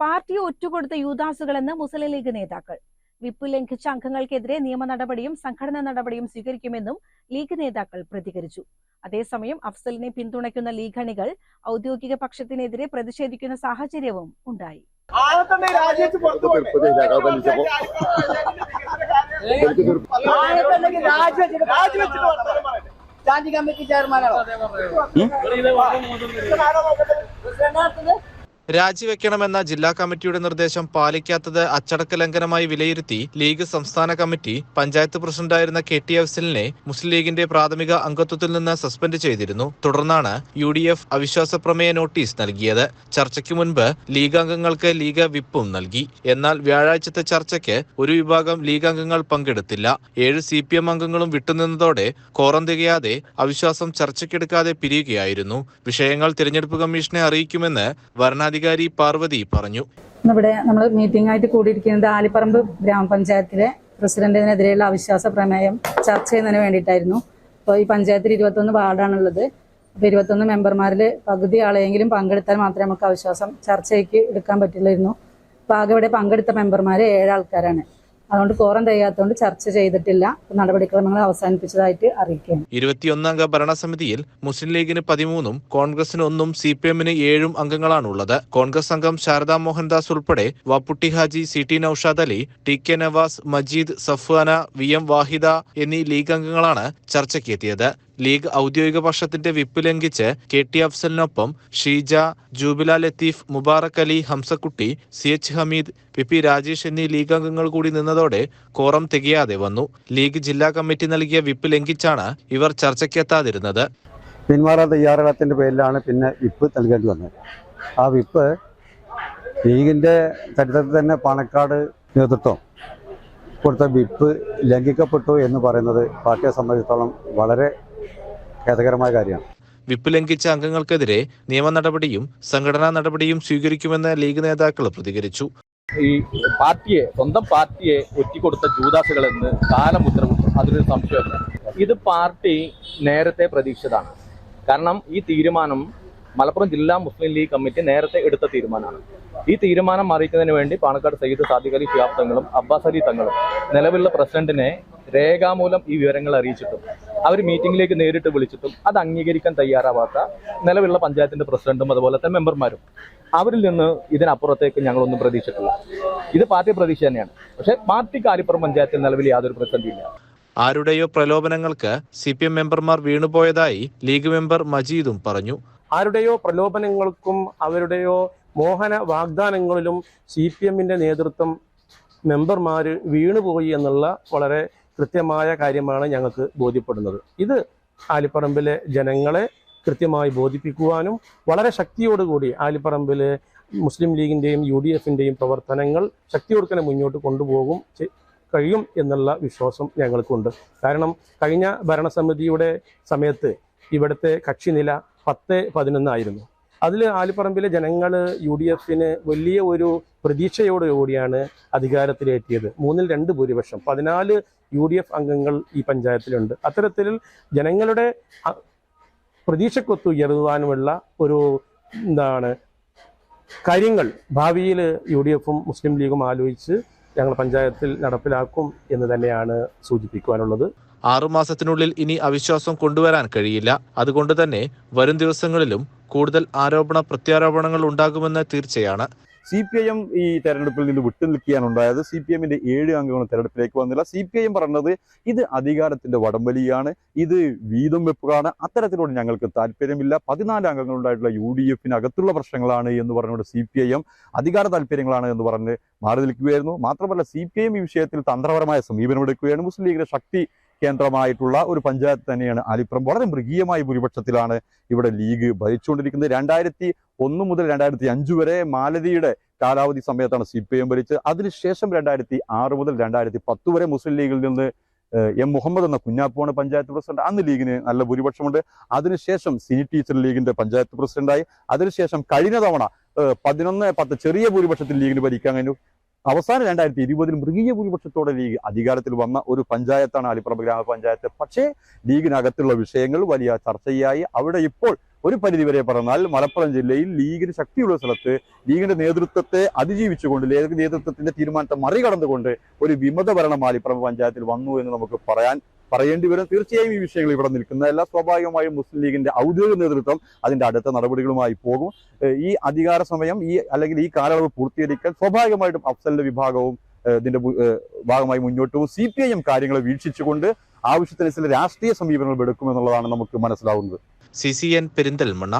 Party ഒറ്റുകൊടുത്ത യൂദാസുകളെന്ന് മുസ്ലിം ലീഗ് നേതാക്കൾ. വിപ്പ് ലംഘിച്ച അംഗങ്ങൾക്കെതിരെ നിയമ നടപടിയും സംഘടനാ നടപടിയും സ്വീകരിക്കുമെന്നും ലീഗ് നേതാക്കൾ പ്രതികരിച്ചു. അതേസമയം അഫ്സലിനെ പിന്തുണയ്ക്കുന്ന ലീഗ് അണികൾ ഔദ്യോഗിക പക്ഷത്തിനെതിരെ പ്രതിഷേധിക്കുന്ന സാഹചര്യവും ഉണ്ടായി. കമ്മിറ്റി ചെയർമാനാണോ? രാജിവെക്കണമെന്ന ജില്ലാ കമ്മിറ്റിയുടെ നിർദ്ദേശം പാലിക്കാത്തത് അച്ചടക്ക ലംഘനമായി വിലയിരുത്തി ലീഗ് സംസ്ഥാന കമ്മിറ്റി പഞ്ചായത്ത് പ്രസിഡന്റായിരുന്ന കെ ടി അഫ്സലിനെ മുസ്ലിം ലീഗിന്റെ പ്രാഥമിക അംഗത്വത്തിൽ നിന്ന് സസ്പെൻഡ് ചെയ്തിരുന്നു. തുടർന്നാണ് യു ഡി എഫ് അവിശ്വാസ പ്രമേയ നോട്ടീസ് നൽകിയത്. ചർച്ചയ്ക്ക് മുൻപ് ലീഗ് അംഗങ്ങൾക്ക് ലീഗ് വിപ്പും നൽകി. എന്നാൽ വ്യാഴാഴ്ചത്തെ ചർച്ചയ്ക്ക് ഒരു വിഭാഗം ലീഗ് അംഗങ്ങൾ പങ്കെടുത്തില്ല. ഏഴ് സി പി എം അംഗങ്ങളും വിട്ടുനിന്നതോടെ കോറം തികയാതെ അവിശ്വാസം ചർച്ചയ്ക്കെടുക്കാതെ പിരിയുകയായിരുന്നു. വിഷയങ്ങൾ തിരഞ്ഞെടുപ്പ് കമ്മീഷനെ അറിയിക്കുമെന്ന് വരണാധികാരി പാർവതി പറഞ്ഞു. ഇവിടെ നമ്മൾ മീറ്റിംഗ് ആയിട്ട് കൂടിയിരിക്കുന്നത് ആലിപ്പറമ്പ് ഗ്രാമപഞ്ചായത്തിലെ പ്രസിഡന്റിനെതിരെയുള്ള അവിശ്വാസ പ്രമേയം ചർച്ച ചെയ്യുന്നതിന് വേണ്ടിയിട്ടായിരുന്നു. അപ്പോൾ ഈ പഞ്ചായത്തിൽ ഇരുപത്തൊന്ന് വാർഡാണുള്ളത്. അപ്പോൾ ഇരുപത്തൊന്ന് മെമ്പർമാരിൽ പകുതി ആളെങ്കിലും പങ്കെടുത്താൽ മാത്രമേ നമുക്ക് അവിശ്വാസം ചർച്ചയ്ക്ക് എടുക്കാൻ പറ്റുള്ളായിരുന്നു. അപ്പോൾ ആകെ ഇവിടെ പങ്കെടുത്ത മെമ്പർമാർ ഏഴ് ആൾക്കാരാണ്. അതുകൊണ്ട് കോറം തികയാത്തതുകൊണ്ട് ചർച്ച ചെയ്തിട്ടില്ല. നടപടിക്രമങ്ങൾ അവസാനിപ്പിച്ചതായിട്ട് അറിയിക്കുകയാണ്. ഇരുപത്തിയൊന്നംഗ ഭരണസമിതിയിൽ മുസ്ലിം ലീഗിന് പതിമൂന്നും കോൺഗ്രസിന് ഒന്നും സി പി എമ്മിന് ഏഴും അംഗങ്ങളാണുള്ളത്. കോൺഗ്രസ് അംഗം ശാരദാ മോഹൻദാസ് ഉൾപ്പെടെ Vapputty Haji C T Naushad Ali T K Navas Majeed Safvana V M Vahida എന്നീ ലീഗ് അംഗങ്ങളാണ് ചർച്ചയ്ക്കെത്തിയത്. ലീഗ് ഔദ്യോഗിക പക്ഷത്തിന്റെ വിപ്പ് ലംഘിച്ച് K T അഫ്സലിനൊപ്പം Sheeja Jubila Latheef Mubarak Ali Hamzakutty C H Hameed P P Rajesh എന്നീ ലീഗ് അംഗങ്ങൾ കൂടി നിന്നതോടെ quorum തികയാതെ വന്നു. ലീഗ് ജില്ലാ കമ്മിറ്റി നൽകിയ വിപ്പ് ലംഘിച്ചാണ് ഇവർ ചർച്ചയ്ക്കെത്താതിരുന്നത്. പിന്മാറാ തയ്യാറെടുത്തതിന്റെ പേരിലാണ് പിന്നെ വിപ്പ് നൽകേണ്ടി വന്നത്. ആ വിപ്പ് ലീഗിന്റെ ചരിത്രത്തിൽ തന്നെ പാണക്കാട് നേതൃത്വം കൊടുത്ത വിപ്പ് ലംഘിക്കപ്പെട്ടു എന്ന് പറയുന്നത് പാർട്ടിയെ സംബന്ധിച്ചിടത്തോളം വളരെ ഖേദകരമായ കാര്യമാണ്. വിപ്പ് ലംഘിച്ച അംഗങ്ങൾക്കെതിരെ നിയമ നടപടിയും സംഘടനാ നടപടിയും സ്വീകരിക്കുമെന്ന് ലീഗ് നേതാക്കൾ പ്രതികരിച്ചു. ഈ പാർട്ടിയെ സ്വന്തം പാർട്ടിയെ ഒറ്റിക്കൊടുത്ത ജൂദാസുകൾ എന്ന് കാലം ഉത്തരവിട്ടു. അതിലൊരു സംശയമില്ല ഇത് പാർട്ടി നേരത്തെ പ്രതീക്ഷിച്ചതാണ്. കാരണം ഈ തീരുമാനം മലപ്പുറം ജില്ലാ മുസ്ലിം ലീഗ് കമ്മിറ്റി നേരത്തെ എടുത്ത തീരുമാനമാണ്. ഈ തീരുമാനം അറിയിക്കുന്നതിന് വേണ്ടി പാണക്കാട് സയ്യിദ് സാദിഖ് അലി ഷിയാബ് തങ്ങളും അബ്ബാസ് അലി തങ്ങളും നിലവിലുള്ള പ്രസിഡന്റിനെ രേഖാമൂലം ഈ വിവരങ്ങൾ അറിയിച്ചിട്ടും അവർ മീറ്റിംഗിലേക്ക് നേരിട്ട് വിളിച്ചിട്ടും അത് അംഗീകരിക്കാൻ തയ്യാറാവാത്ത നിലവിലുള്ള പഞ്ചായത്തിന്റെ പ്രസിഡന്റും അതുപോലെ തന്നെ മെമ്പർമാരും അവരിൽ നിന്ന് ഇതിനപ്പുറത്തേക്ക് ഞങ്ങളൊന്നും പ്രതീക്ഷിച്ചിട്ടില്ല. ഇത് പാർട്ടി പ്രതീക്ഷ തന്നെയാണ്. പക്ഷേ പാർട്ടി കാര്യപ്പുറം പഞ്ചായത്തിൽ നിലവിൽ യാതൊരു പ്രതിസന്ധിയില്ല ആരുടെയോ പ്രലോഭനങ്ങൾക്ക് സി പി എം മെമ്പർമാർ വീണുപോയതായി ലീഗ് മെമ്പർ മജീദും പറഞ്ഞു. ആരുടെയോ പ്രലോഭനങ്ങൾക്കും അവരുടെയോ മോഹന വാഗ്ദാനങ്ങളിലും സി പി എമ്മിന്റെ നേതൃത്വം മെമ്പർമാർ വീണുപോയി എന്നുള്ള വളരെ കൃത്യമായ കാര്യമാണ് ഞങ്ങൾക്ക് ബോധ്യപ്പെടുന്നത്. ഇത് ആലിപ്പറമ്പിലെ ജനങ്ങളെ കൃത്യമായി ബോധിപ്പിക്കുവാനും വളരെ ശക്തിയോടുകൂടി ആലിപ്പറമ്പിലെ മുസ്ലിം ലീഗിന്റെയും യു ഡി എഫിന്റെയും പ്രവർത്തനങ്ങൾ ശക്തിയോടെ തന്നെ മുന്നോട്ട് കൊണ്ടുപോകും കഴിയും എന്നുള്ള വിശ്വാസം ഞങ്ങൾക്കുണ്ട്. കാരണം കഴിഞ്ഞ ഭരണസമിതിയുടെ സമയത്ത് ഇവിടുത്തെ കക്ഷിനില പത്ത് പതിനൊന്നായിരുന്നു. അതിൽ ആലിപ്പറമ്പിലെ ജനങ്ങൾ യു ഡി എഫിന് വലിയ ഒരു പ്രതീക്ഷയോടുകൂടിയാണ് അധികാരത്തിലേറ്റിയത്. മൂന്നിൽ രണ്ട് ഭൂരിപക്ഷം. പതിനാല് യു ഡി എഫ് അംഗങ്ങൾ ഈ പഞ്ചായത്തിലുണ്ട്. അത്തരത്തിൽ ജനങ്ങളുടെ അ- പ്രതീക്ഷക്കൊത്ത് ഉയർത്തുവാനുമുള്ള ഒരു എന്താണ് കാര്യങ്ങൾ ഭാവിയിൽ യു ഡി എഫും മുസ്ലിം ലീഗും ആലോചിച്ച് ഞങ്ങൾ പഞ്ചായത്തിൽ നടപ്പിലാക്കും എന്ന് തന്നെയാണ് സൂചിപ്പിക്കുവാനുള്ളത്. ആറുമാസത്തിനുള്ളിൽ ഇനി അവിശ്വാസം കൊണ്ടുവരാൻ കഴിയില്ല. അതുകൊണ്ട് തന്നെ വരും ദിവസങ്ങളിലും കൂടുതൽ ആരോപണ പ്രത്യാരോപണങ്ങൾ ഉണ്ടാകുമെന്ന് തീർച്ചയാണ്. സി പി ഐ എം ഈ തെരഞ്ഞെടുപ്പിൽ നിന്ന് വിട്ടുനിൽക്കുകയാണ് ഉണ്ടായത്. സി പി എമ്മിന്റെ ഏഴ് അംഗങ്ങളും തെരഞ്ഞെടുപ്പിലേക്ക് വന്നില്ല. സി പി ഐ എം പറഞ്ഞത് ഇത് അധികാരത്തിന്റെ വടംവലിയാണ്. ഇത് വീതം വെപ്പുകളാണ്. അത്തരത്തിലോട് ഞങ്ങൾക്ക് താല്പര്യമില്ല. പതിനാല് അംഗങ്ങളുണ്ടായിട്ടുള്ള യു ഡി എഫിനകത്തുള്ള പ്രശ്നങ്ങളാണ് എന്ന് പറഞ്ഞുകൊണ്ട് സി പി ഐ എം അധികാര താല്പര്യങ്ങളാണ് എന്ന് പറഞ്ഞ് മാറി നിൽക്കുകയായിരുന്നു. മാത്രമല്ല സി പി ഐ എം ഈ വിഷയത്തിൽ തന്ത്രപരമായ സമീപനമെടുക്കുകയാണ് മുസ്ലിം ലീഗിന്റെ ശക്തി കേന്ദ്രമായിട്ടുള്ള ഒരു പഞ്ചായത്ത് തന്നെയാണ് ആലിപ്പുറം. വളരെ മൃഗീയമായ ഭൂരിപക്ഷത്തിലാണ് ഇവിടെ ലീഗ് ഭരിച്ചുകൊണ്ടിരിക്കുന്നത്. രണ്ടായിരത്തി ഒന്ന് മുതൽ രണ്ടായിരത്തി അഞ്ച് വരെ മാലതിയുടെ കാലാവധി സമയത്താണ് സി പി എം ഭരിച്ചത്. അതിനുശേഷം രണ്ടായിരത്തി ആറ് മുതൽ രണ്ടായിരത്തി പത്ത് വരെ മുസ്ലിം ലീഗിൽ നിന്ന് എം മുഹമ്മദ് എന്ന കുഞ്ഞാപ്പുവാണ് പഞ്ചായത്ത് പ്രസിഡന്റ്. അന്ന് ലീഗിന് നല്ല ഭൂരിപക്ഷമുണ്ട്. അതിനുശേഷം സിനി ടീച്ചർ ലീഗിന്റെ പഞ്ചായത്ത് പ്രസിഡന്റായി. അതിനുശേഷം കഴിഞ്ഞ തവണ പതിനൊന്ന് പത്ത് ചെറിയ ഭൂരിപക്ഷത്തിൽ ലീഗിന് ഭരിക്കാൻ കഴിഞ്ഞു. അവസാനം രണ്ടായിരത്തി ഇരുപതിൽ മൃഗീയ ഭൂരിപക്ഷത്തോടെ ലീഗ് അധികാരത്തിൽ വന്ന ഒരു പഞ്ചായത്താണ് അലിപ്പുറം ഗ്രാമപഞ്ചായത്ത് പക്ഷേ ലീഗിനകത്തുള്ള വിഷയങ്ങൾ വലിയ ചർച്ചയായി. അവിടെ ഇപ്പോൾ ഒരു പരിധിവരെ പറഞ്ഞാൽ മലപ്പുറം ജില്ലയിൽ ലീഗിന് ശക്തിയുള്ള സ്ഥലത്ത് ലീഗിന്റെ നേതൃത്വത്തെ അതിജീവിച്ചുകൊണ്ട് ലീഗ് നേതൃത്വത്തിന്റെ തീരുമാനത്തെ മറികടന്നുകൊണ്ട് ഒരു വിമത ഭരണം മാലിപ്പുറം പഞ്ചായത്തിൽ വന്നു എന്ന് നമുക്ക് പറയാൻ പറയേണ്ടി വരും. തീർച്ചയായും ഈ വിഷയങ്ങൾ ഇവിടെ നിൽക്കുന്നതല്ല സ്വാഭാവികമായും മുസ്ലിം ലീഗിന്റെ ഔദ്യോഗിക നേതൃത്വം അതിന്റെ അടുത്ത നടപടികളുമായി പോകും. ഈ അധികാര സമയം ഈ അല്ലെങ്കിൽ ഈ കാലയളവ് പൂർത്തീകരിക്കാൻ സ്വാഭാവികമായിട്ടും അഫ്സലിന്റെ വിഭാഗവും ഇതിന്റെ ഭാഗമായി മുന്നോട്ട് സി പി ഐ എം കാര്യങ്ങളെ വീക്ഷിച്ചുകൊണ്ട് ആവശ്യത്തിന് ചില രാഷ്ട്രീയ സമീപനങ്ങൾ എടുക്കുമെന്നുള്ളതാണ് നമുക്ക് മനസ്സിലാവുന്നത്. C C N Perinthalmanna